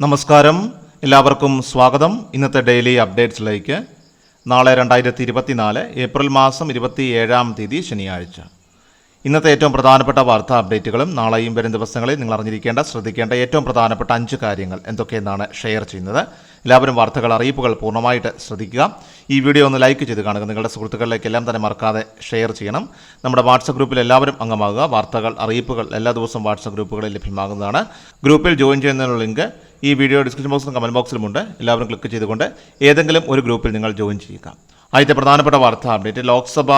നമസ്കാരം. എല്ലാവർക്കും സ്വാഗതം. ഇന്നത്തെ ഡെയിലി അപ്ഡേറ്റ്സിലേക്ക്. നാളെ രണ്ടായിരത്തി ഇരുപത്തിനാല് ഏപ്രിൽ മാസം ഇരുപത്തി ഏഴാം തീയതി ശനിയാഴ്ച. ഇന്നത്തെ ഏറ്റവും പ്രധാനപ്പെട്ട വാർത്താ അപ്ഡേറ്റുകളും നാളെയും വരും ദിവസങ്ങളിൽ നിങ്ങൾ അറിഞ്ഞിരിക്കേണ്ട ശ്രദ്ധിക്കേണ്ട ഏറ്റവും പ്രധാനപ്പെട്ട അഞ്ച് കാര്യങ്ങൾ എന്തൊക്കെയെന്നാണ് ഷെയർ ചെയ്യുന്നത്. എല്ലാവരും വാർത്തകൾ അറിയിപ്പുകൾ പൂർണമായിട്ട് ശ്രദ്ധിക്കുക. ഈ വീഡിയോ ഒന്ന് ലൈക്ക് ചെയ്ത് കാണുക. നിങ്ങളുടെ സുഹൃത്തുക്കളിലേക്ക് എല്ലാം തന്നെ മറക്കാതെ ഷെയർ ചെയ്യണം. നമ്മുടെ വാട്സപ്പ് ഗ്രൂപ്പിൽ എല്ലാവരും അംഗമാകുക. വാർത്തകൾ അറിയിപ്പുകൾ എല്ലാ ദിവസവും വാട്സപ്പ് ഗ്രൂപ്പുകളിൽ ലഭ്യമാകുന്നതാണ്. ഗ്രൂപ്പിൽ ജോയിൻ ചെയ്യുന്നതിനുള്ള ലിങ്ക് ഈ വീഡിയോ ഡിസ്ക്രിപ്ഷൻ ബോക്സിലും കമന്റ് ബോക്സിലുമുണ്ട്. എല്ലാവരും ക്ലിക്ക് ചെയ്തുകൊണ്ട് ഏതെങ്കിലും ഒരു ഗ്രൂപ്പിൽ നിങ്ങൾ ജോയിൻ ചെയ്യുക. ആദ്യത്തെ പ്രധാനപ്പെട്ട വാർത്താ അപ്ഡേറ്റ്. ലോക്സഭ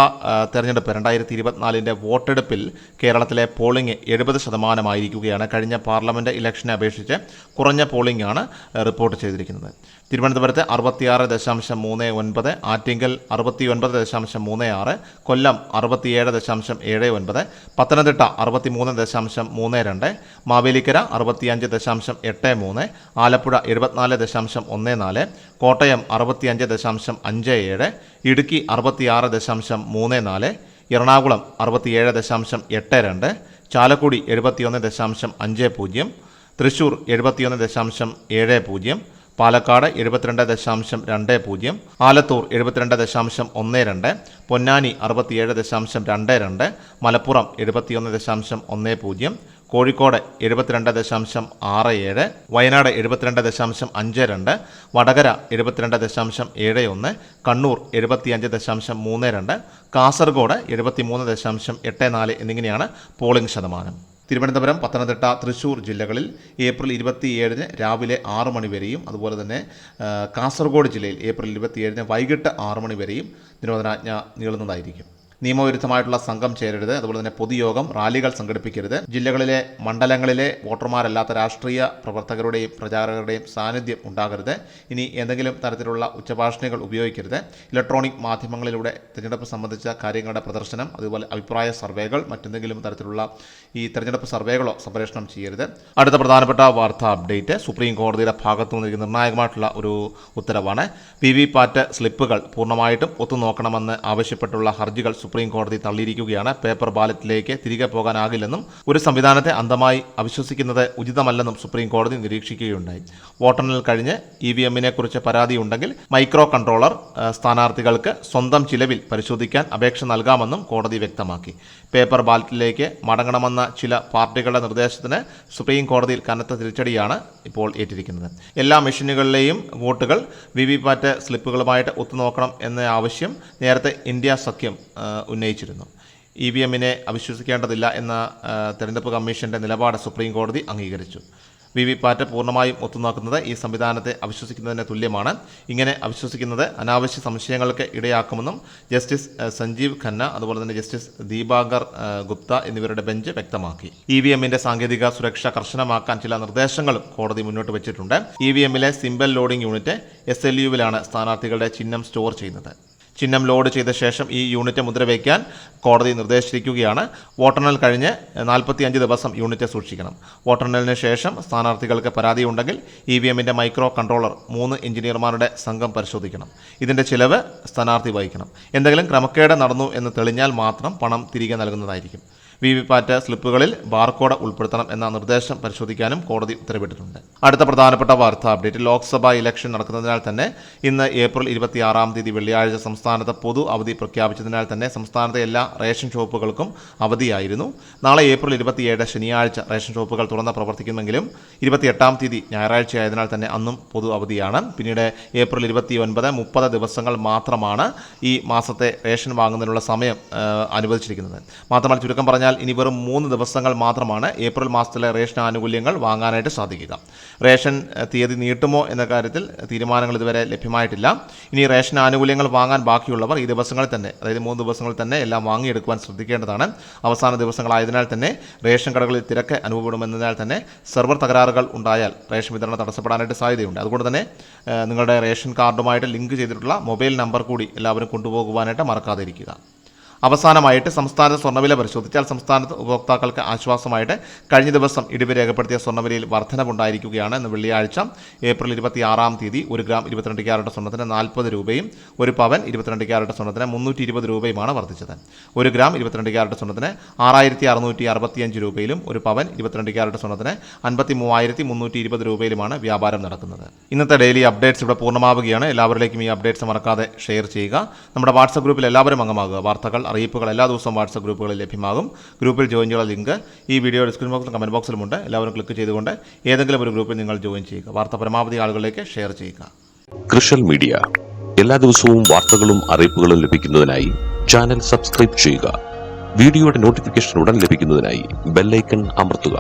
തെരഞ്ഞെടുപ്പ് രണ്ടായിരത്തി ഇരുപത്തിനാലിന്റെ വോട്ടെടുപ്പിൽ കേരളത്തിലെ പോളിംഗ് എഴുപത് ശതമാനമായിരിക്കുകയാണ്. കഴിഞ്ഞ പാർലമെന്റ് ഇലക്ഷനെ അപേക്ഷിച്ച് കുറഞ്ഞ പോളിംഗ് ആണ് റിപ്പോർട്ട് ചെയ്തിരിക്കുന്നത്. തിരുവനന്തപുരത്ത് അറുപത്തിയാറ് ദശാംശം മൂന്ന് ഒൻപത് ആറ്റിങ്കൽ അറുപത്തി ഒൻപത് ദശാംശം മൂന്ന് ആറ് കൊല്ലം അറുപത്തിയേഴ് ദശാംശം ഏഴ് ഒൻപത് പത്തനംതിട്ട അറുപത്തിമൂന്ന് ദശാംശം മൂന്ന് രണ്ട് മാവേലിക്കര അറുപത്തിയഞ്ച് ദശാംശം എട്ട് മൂന്ന് ആലപ്പുഴ എഴുപത്തിനാല് ദശാംശം ഒന്ന് നാല് കോട്ടയം അറുപത്തിയഞ്ച് ദശാംശം അഞ്ച് ഏഴ് ഇടുക്കി അറുപത്തിയാറ് ദശാംശം മൂന്ന് നാല് എറണാകുളം അറുപത്തിയേഴ് ദശാംശം എട്ട് രണ്ട് ചാലക്കുടി എഴുപത്തിയൊന്ന് ദശാംശം അഞ്ച് പൂജ്യം തൃശൂർ എഴുപത്തിയൊന്ന് ദശാംശം ഏഴ് പൂജ്യം പാലക്കാട് എഴുപത്തിരണ്ട് ദശാംശം രണ്ട് പൂജ്യം ആലത്തൂർ എഴുപത്തിരണ്ട് ദശാംശം ഒന്ന് രണ്ട് പൊന്നാനി അറുപത്തിയേഴ് ദശാംശം രണ്ട് രണ്ട് മലപ്പുറം എഴുപത്തിയൊന്ന് ദശാംശം ഒന്ന് പൂജ്യം കോഴിക്കോട് എഴുപത്തിരണ്ട് ദശാംശം ആറ് ഏഴ് വയനാട് എഴുപത്തിരണ്ട് ദശാംശം അഞ്ച് രണ്ട് വടകര എഴുപത്തിരണ്ട് ദശാംശം ഏഴ് ഒന്ന് കണ്ണൂർ എഴുപത്തിയഞ്ച് ദശാംശം മൂന്ന് രണ്ട് കാസർഗോഡ് എഴുപത്തിമൂന്ന് ദശാംശം എട്ട് നാല് എന്നിങ്ങനെയാണ് പോളിംഗ് ശതമാനം. തിരുവനന്തപുരം പത്തനംതിട്ട തൃശ്ശൂർ ജില്ലകളിൽ ഏപ്രിൽ ഇരുപത്തിയേഴിന് രാവിലെ ആറ് മണി വരെയും അതുപോലെ തന്നെ കാസർഗോഡ് ജില്ലയിൽ ഏപ്രിൽ ഇരുപത്തിയേഴിന് വൈകിട്ട് ആറ് മണി വരെയും നിരോധനാജ്ഞ നീളുന്നതായിരിക്കും. നിയമവിരുദ്ധമായിട്ടുള്ള സംഘം ചേരരുത്. അതുപോലെ തന്നെ പൊതുയോഗം റാലികൾ സംഘടിപ്പിക്കരുത്. ജില്ലകളിലെ മണ്ഡലങ്ങളിലെ വോട്ടർമാരല്ലാത്ത രാഷ്ട്രീയ പ്രവർത്തകരുടെയും പ്രചാരകരുടെയും സാന്നിധ്യം ഉണ്ടാകരുത്. ഇനി എന്തെങ്കിലും തരത്തിലുള്ള ഉച്ചഭാഷണികൾ ഉപയോഗിക്കരുത്. ഇലക്ട്രോണിക് മാധ്യമങ്ങളിലൂടെ തിരഞ്ഞെടുപ്പ് സംബന്ധിച്ച കാര്യങ്ങളുടെ പ്രദർശനം അതുപോലെ അഭിപ്രായ സർവേകൾ മറ്റെന്തെങ്കിലും തരത്തിലുള്ള ഈ തെരഞ്ഞെടുപ്പ് സർവേകളോ സംപ്രേഷണം ചെയ്യരുത്. അടുത്ത പ്രധാനപ്പെട്ട വാർത്താ അപ്ഡേറ്റ് സുപ്രീം കോടതിയുടെ ഭാഗത്തു നിന്ന് നിർണായകമായിട്ടുള്ള ഒരു ഉത്തരവാണ്. വി വി പാറ്റ് സ്ലിപ്പുകൾ പൂർണമായിട്ടും ഒത്തുനോക്കണമെന്ന് ആവശ്യപ്പെട്ടുള്ള ഹർജികൾ സുപ്രീം കോടതി തള്ളിയിരിക്കുകയാണ്. പേപ്പർ ബാലറ്റിലേക്ക് തിരികെ പോകാനാകില്ലെന്നും ഒരു സംവിധാനത്തെ അന്ധമായി അവിശ്വസിക്കുന്നത് ഉചിതമല്ലെന്നും സുപ്രീം കോടതി നിരീക്ഷിക്കുകയുണ്ടായി. വോട്ടെണ്ണൽ കഴിഞ്ഞ് ഇ വി എമ്മിനെ കുറിച്ച് പരാതിയുണ്ടെങ്കിൽ മൈക്രോ കൺട്രോളർ സ്ഥാനാർത്ഥികൾക്ക് സ്വന്തം ചിലവിൽ പരിശോധിക്കാൻ അപേക്ഷ നൽകാമെന്നും കോടതി വ്യക്തമാക്കി. പേപ്പർ ബാലറ്റിലേക്ക് മടങ്ങണമെന്ന ചില പാർട്ടികളുടെ നിർദ്ദേശത്തിന് സുപ്രീം കോടതിയിൽ കനത്ത തിരിച്ചടിയാണ് ഇപ്പോൾ ഏറ്റിരിക്കുന്നത്. എല്ലാ മെഷീനുകളിലെയും വോട്ടുകൾ വി വി പാറ്റ് സ്ലിപ്പുകളുമായിട്ട് ഒത്തുനോക്കണം എന്ന ആവശ്യം നേരത്തെ ഇന്ത്യ സഖ്യം ഉന്നയിച്ചിരുന്നു. ഇ വി എമ്മിനെ അവിശ്വസിക്കേണ്ടതില്ല എന്ന തെരഞ്ഞെടുപ്പ് കമ്മീഷന്റെ നിലപാട് സുപ്രീം കോടതി അംഗീകരിച്ചു. വി വി പാറ്റ് പൂർണമായും ഒത്തുനോക്കുന്നത് ഈ സംവിധാനത്തെ അവിശ്വസിക്കുന്നതിന് തുല്യമാണ്. ഇങ്ങനെ അവിശ്വസിക്കുന്നത് അനാവശ്യ സംശയങ്ങൾക്ക് ഇടയാക്കുമെന്നും ജസ്റ്റിസ് സഞ്ജീവ് ഖന്ന അതുപോലെ തന്നെ ജസ്റ്റിസ് ദീപാകർ ഗുപ്ത എന്നിവരുടെ ബെഞ്ച് വ്യക്തമാക്കി. ഇ വി എമ്മിന്റെ സാങ്കേതിക സുരക്ഷ കർശനമാക്കാൻ ചില നിർദ്ദേശങ്ങളും കോടതി മുന്നോട്ട് വെച്ചിട്ടുണ്ട്. ഇ വി എമ്മിലെ symbol loading unit S L യുവിലാണ് സ്ഥാനാർത്ഥികളുടെ ചിഹ്നം സ്റ്റോർ ചെയ്യുന്നത്. ചിഹ്നം ലോഡ് ചെയ്ത ശേഷം ഈ യൂണിറ്റ് മുദ്ര മുദ്രവയ്ക്കാൻ കോടതി നിർദ്ദേശിച്ചിരിക്കുകയാണ്. വോട്ടെണ്ണൽ കഴിഞ്ഞ് നാൽപ്പത്തിയഞ്ച് ദിവസം യൂണിറ്റ് സൂക്ഷിക്കണം. വോട്ടെണ്ണലിന് ശേഷം സ്ഥാനാർത്ഥികൾക്ക് പരാതിയുണ്ടെങ്കിൽ ഇ വി എമ്മിന്റെ മൈക്രോ കൺട്രോളർ മൂന്ന് എഞ്ചിനീയർമാരുടെ സംഘം പരിശോധിക്കണം. ഇതിന്റെ ചിലവ് സ്ഥാനാർത്ഥി വഹിക്കണം. എന്തെങ്കിലും ക്രമക്കേട് നടന്നു എന്ന് തെളിഞ്ഞാൽ മാത്രം പണം തിരികെ നൽകുന്നതായിരിക്കും. വി വി പാറ്റ് സ്ലിപ്പുകളിൽ ബാർകോഡ് ഉൾപ്പെടുത്തണം എന്ന നിർദ്ദേശം പരിശോധിക്കാനും കോടതി ഉത്തരവിട്ടിട്ടുണ്ട്. അടുത്ത പ്രധാനപ്പെട്ട വാർത്ത അപ്ഡേറ്റ് ലോക്സഭാ ഇലക്ഷൻ നടക്കുന്നതിനാൽ തന്നെ ഇന്ന് ഏപ്രിൽ ഇരുപത്തിയാറാം തീയതി വെള്ളിയാഴ്ച സംസ്ഥാനത്ത് പൊതു അവധി പ്രഖ്യാപിച്ചതിനാൽ തന്നെ സംസ്ഥാനത്തെ എല്ലാ റേഷൻ ഷോപ്പുകൾക്കും അവധിയായിരുന്നു. നാളെ ഏപ്രിൽ ഇരുപത്തിയേഴ് ശനിയാഴ്ച റേഷൻ ഷോപ്പുകൾ തുറന്ന് പ്രവർത്തിക്കുമെങ്കിലും ഇരുപത്തിയെട്ടാം തീയതി ഞായറാഴ്ച ആയതിനാൽ തന്നെ അന്നും പൊതു അവധിയാണ്. പിന്നീട് ഏപ്രിൽ ഇരുപത്തി ഒൻപത് മുപ്പത് ദിവസങ്ങൾ മാത്രമാണ് ഈ മാസത്തെ റേഷൻ വാങ്ങുന്നതിനുള്ള സമയം അനുവദിച്ചിരിക്കുന്നത്. മാത്രമല്ല ചുരുക്കം പറഞ്ഞാൽ ഇനി വെറും മൂന്ന് ദിവസങ്ങൾ മാത്രമാണ് ഏപ്രിൽ മാസത്തിലെ റേഷൻ ആനുകൂല്യങ്ങൾ വാങ്ങാനായിട്ട് സാധിക്കുക. റേഷൻ തീയതി നീട്ടുമോ എന്ന കാര്യത്തിൽ തീരുമാനങ്ങൾ ഇതുവരെ ലഭ്യമായിട്ടില്ല. ഇനി റേഷൻ ആനുകൂല്യങ്ങൾ വാങ്ങാൻ ബാക്കിയുള്ളവർ ഈ ദിവസങ്ങളിൽ തന്നെ അതായത് മൂന്ന് ദിവസങ്ങളിൽ തന്നെ എല്ലാം വാങ്ങിയെടുക്കുവാൻ ശ്രദ്ധിക്കേണ്ടതാണ്. അവസാന ദിവസങ്ങളായതിനാൽ തന്നെ റേഷൻ കടകളിൽ തിരക്ക് അനുഭവപ്പെടുമെന്നതിനാൽ തന്നെ സെർവർ തകരാറുകൾ ഉണ്ടായാൽ റേഷൻ വിതരണം തടസ്സപ്പെടാനായിട്ട് സാധ്യതയുണ്ട്. അതുകൊണ്ട് തന്നെ നിങ്ങളുടെ റേഷൻ കാർഡുമായിട്ട് ലിങ്ക് ചെയ്തിട്ടുള്ള മൊബൈൽ നമ്പർ കൂടി എല്ലാവരും കൊണ്ടുപോകുവാനായിട്ട് മറക്കാതെ ഇരിക്കുക അവസാനമായിട്ട് സംസ്ഥാന സ്വർണവില പരിശോധിച്ചാൽ സംസ്ഥാനത്ത് ഉപഭോക്താക്കൾക്ക് ആശ്വാസമായിട്ട് കഴിഞ്ഞ ദിവസം ഇടിവ് രേഖപ്പെടുത്തിയ സ്വർണവിലയിൽ വർധനവുണ്ടായിരിക്കുകയാണ് ഇന്ന് വെള്ളിയാഴ്ച ഏപ്രിൽ ഇരുപത്തി ആറാം തീയതി ഒരു ഗ്രാം ഇരുപത്തിരണ്ട് ക്യാരറ്റ് സ്വർണത്തിന് നാൽപ്പത് രൂപയും ഒരു പവൻ ഇരുപത്തിരണ്ട് ക്യാരറ്റ് സ്വർണത്തിന് മുന്നൂറ്റി ഇരുപത് രൂപയുമാണ് വർദ്ധിച്ചത്. ഒരു ഗ്രാം ഇരുപത്തിരണ്ട് ക്യാരറ്റ് സ്വർണത്തിന് ആറായിരത്തി അറുന്നൂറ്റി അറുപത്തിയഞ്ച് രൂപയിലും ഒരു പവൻ ഇരുപത്തിരണ്ട് ക്യാരറ്റ് സ്വർണത്തിന് അൻപത്തി മൂവായിരത്തി മുന്നൂറ്റി ഇരുപത് രൂപയിലുമാണ് വ്യാപാരം നടക്കുന്നത്. ഇന്നത്തെ ഡെയിലി അപ്ഡേറ്റ്സ് ഇവിടെ പൂർണമാവുകയാണ്. എല്ലാവരിലേക്കും ഈ അപ്ഡേറ്റ്സ് മറക്കാതെ ഷെയർ ചെയ്യുക. നമ്മുടെ വാട്സപ്പ് ഗ്രൂപ്പിൽ എല്ലാവരും അംഗമാകുക. വാർത്തകൾ അറിയിപ്പുകൾ എല്ലാ ദിവസവും വാട്സപ്പ് ഗ്രൂപ്പുകളിൽ ലഭ്യമാകും. ഗ്രൂപ്പിൽ ജോയിൻ ചെയ്യാനുള്ള ലിങ്ക് ഈ വീഡിയോ ഡിസ്ക്രിപ്ഷൻ ബോക്സിലും കമന്റ് ബോക്സിലുമുണ്ട് എല്ലാവരും ക്ലിക്ക് ചെയ്തുകൊണ്ട് ഏതെങ്കിലും ഒരു ഗ്രൂപ്പിൽ നിങ്ങൾ ജോയിൻ ചെയ്യുക. വാർത്ത പരമാവധി ആളുകളിലേക്ക് ഷെയർ ചെയ്യുക. കൃഷൽ മീഡിയ. എല്ലാ ദിവസവും വാർത്തകളും അറിയിപ്പുകളും ലഭിക്കുന്നതിനായി ചാനൽ സബ്സ്ക്രൈബ് ചെയ്യുക. വീഡിയോയുടെ നോട്ടിഫിക്കേഷൻ ഉടൻ ലഭിക്കുന്നതിനായി ബെല്ലൈക്കൺ അമർത്തുക.